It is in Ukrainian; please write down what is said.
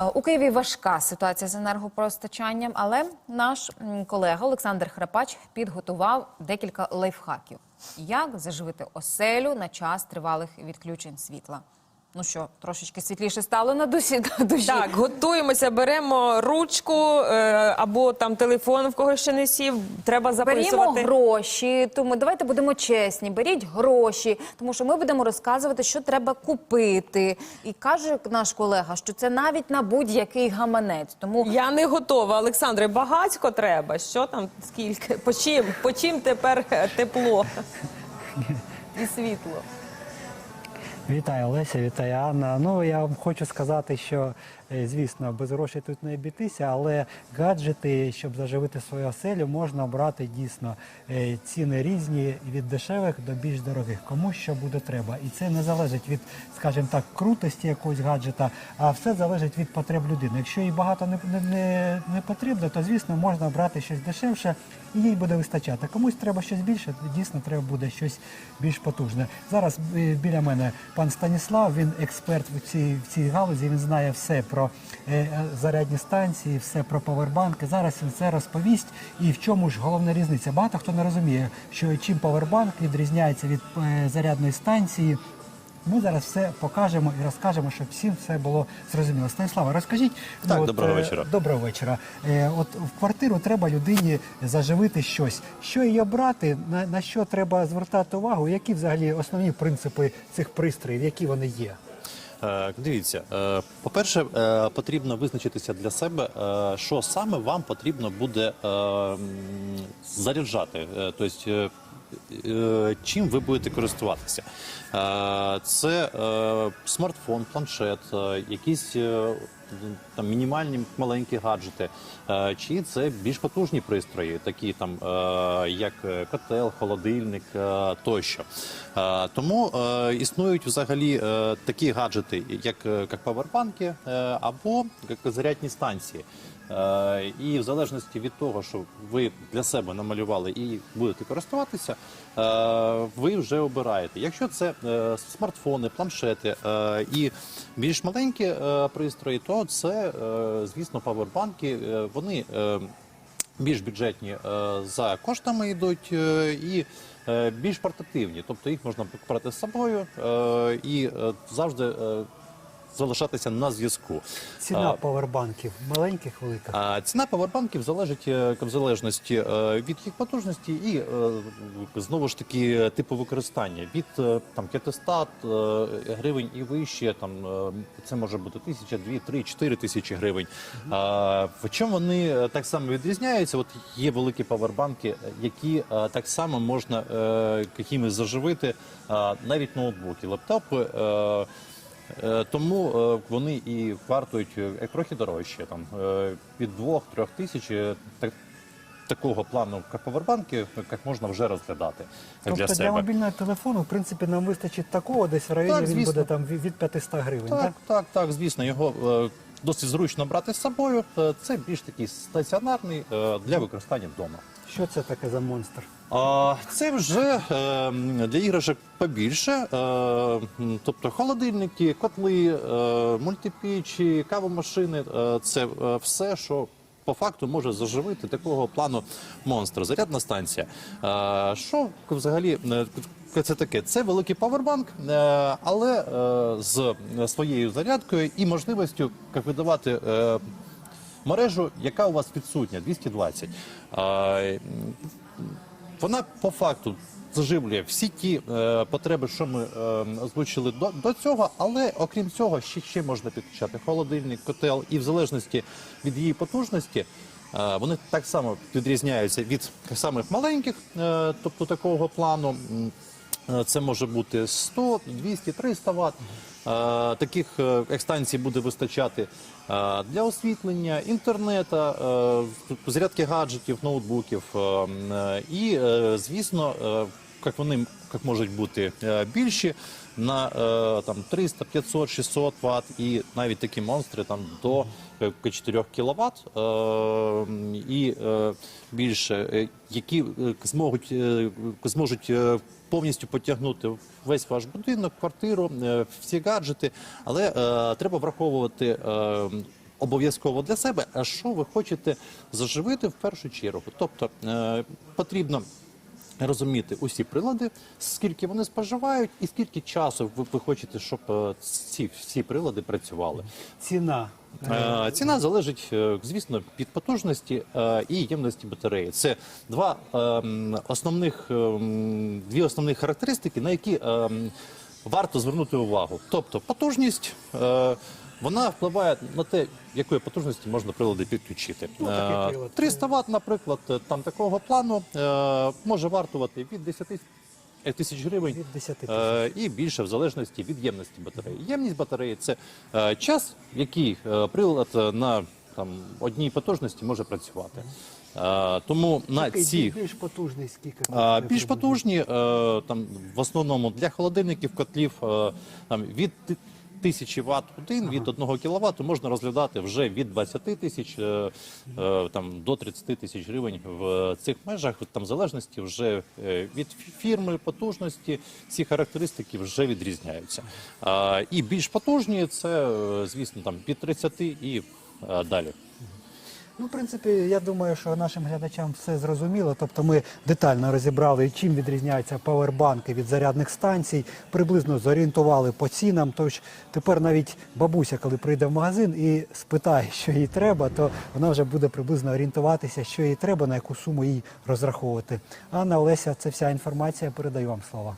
Е, У Києві важка ситуація з енергопостачанням, але наш колега Олександр Храпач підготував декілька лайфхаків, як заживити оселю на час тривалих відключень світла. Ну що, трошечки світліше стало на душі на душі. Так, готуємося, беремо ручку е, або там телефон, в кого ще не сів. Треба Берімо записувати. гроші, тому давайте будемо чесні. Беріть гроші, тому що ми будемо розказувати, що треба купити. І каже наш колега, що це навіть на будь-який гаманець. Тому Я не готова, Олександре. Багатько треба. Що там, скільки? По чим? По чим тепер е, тепло і світло? Вітаю Олеся, вітаю Анна. Ну я вам хочу сказати, що е, звісно без грошей тут не обійтися, але гаджети, щоб заживити свою оселю, можна обрати дійсно Е, ціни різні від дешевих до більш дорогих. Кому що буде треба, і це не залежить від, скажімо так, крутості якогось гаджета, а все залежить від потреб людини. Якщо їй багато не, не, не, потрібно, то звісно можна обрати щось дешевше і їй буде вистачати. Комусь треба щось більше, дійсно треба буде щось більш потужне. Зараз е, біля мене пан Станіслав, він експерт в цій, в цій галузі, він знає все про е, е, зарядні станції, все про павербанки. Зараз він це розповість. І в чому ж головна різниця? Багато хто не розуміє, що чим павербанк відрізняється від е, зарядної станції. Ми зараз все покажемо і розкажемо, щоб всім все було зрозуміло. Станіслава, розкажіть. Так, от, доброго е, вечора. Доброго вечора. Е, от в квартиру треба людині заживити щось. Що її обрати, на, на що треба звертати увагу? Які взагалі основні принципи цих пристроїв, які вони є? Е, Дивіться, е, по-перше, е, потрібно визначитися для себе, е, що саме вам потрібно буде е, м, заряджати. Е, Тобто, е, чим ви будете користуватися. Е, Це е, смартфон, планшет, е, якісь е, там мінімальні маленькі гаджети, е, чи це більш потужні пристрої, такі там е, як е, котел, холодильник е, тощо. Е, Тому е, існують взагалі е, такі гаджети, як, е, як павербанки е, або як зарядні станції. Е, І в залежності від того, що ви для себе намалювали і будете користуватися, е, ви вже обираєте. Якщо це е, смартфони, планшети і більш маленькі пристрої, то це, звісно, павербанки. Вони більш бюджетні за коштами йдуть і більш портативні. Тобто їх можна брати з собою і завжди залишатися на зв'язку. Ціна павербанків маленьких, велика. а ціна павербанків залежить е, в залежності е, від їх потужності і е, знову ж таки типу використання від е, там 500 е, гривень і вище. Там е, це може бути тисяча, дві, три, чотири тисячі гривень. А, В чому вони е, так само відрізняються? От є великі павербанки, е, які е, так само можна е, якими заживити е, навіть ноутбуки, лептопи. Е, Тому е, вони і вартують е, трохи дорожче, там е, від 2-3 тисяч е, так, такого плану як павербанки, як можна вже розглядати Тобто для для, мобільного телефону, в принципі, нам вистачить такого, десь в районі Так, він буде там від від 500 гривень. Так, Так, так, так, звісно, його е, досить зручно брати з собою. Е, Це більш такий стаціонарний е, для використання вдома. Що це таке за монстр? А, Це вже е, для іграшок побільше, тобто холодильники, котли, мультипічі, кавомашини це все, що по факту може заживити такого плану монстра. Зарядна станція. Що взагалі це таке? Це великий павербанк, е, але е, з своєю зарядкою і можливістю видавати. е, Мережу, яка у вас відсутня, 220. Вона по факту заживлює всі ті е, потреби, що ми е, озвучили до, цього, але окрім цього, ще, ще можна підключати холодильник, котел, і в залежності від її потужності. е, Вони так само відрізняються від самих маленьких, е, тобто такого плану. Е, Це може бути 100, 200, 300 Вт. Е, Таких е, екстанцій буде вистачати е, для освітлення, інтернету, зарядки гаджетів, ноутбуків. е, м, е, І, звісно, як вони як можуть бути е, більші на е, там 300, 500, 600 Вт і навіть такі монстри там до е, 4 кВт і е, більше, е, які е, зможуть, е, зможуть е, повністю потягнути весь ваш будинок, квартиру, е, всі гаджети. Але е, треба враховувати е, обов'язково для себе, а що ви хочете заживити в першу чергу. Тобто е, потрібно розуміти усі прилади, скільки вони споживають, і скільки часу ви, ви хочете, щоб е, ці всі прилади працювали. Ціна. Е, Ціна залежить, е, звісно, від потужності е, і ємності батареї. Це два е, м, основних е, м, дві основних характеристики, на які е, м, варто звернути увагу. Тобто, потужність. е, Вона впливає на те, якої потужності можна прилади підключити. Ну, такий Е, прилад. 300 Вт, наприклад, е, там такого плану е, може вартувати від 10 тисяч гривень Від 10 тисяч. Е, і більше в залежності від ємності батареї. Ємність батареї це е, час, який е, прилад е, на там, одній потужності може працювати. Е, тому на Такий ці більш потужний скільки а, більш потужні, е, там в основному для холодильників, котлів е, там від ти- тисячі ватт один від 1 кВт можна розглядати вже від 20 тисяч е, е, там до 30 тисяч гривень в цих межах. Там залежності вже е, від фірми потужності ці характеристики вже відрізняються. І більш потужні це, звісно, там від 30 і далі. Ну, в принципі, я думаю, що нашим глядачам все зрозуміло. Тобто ми детально розібрали, чим відрізняються павербанки від зарядних станцій, приблизно зорієнтували по цінам. Тож тепер навіть бабуся, коли прийде в магазин і спитає, що їй треба, то вона вже буде приблизно орієнтуватися, що їй треба, на яку суму їй розраховувати. Анна Олеся, це вся інформація. Передаю вам слова.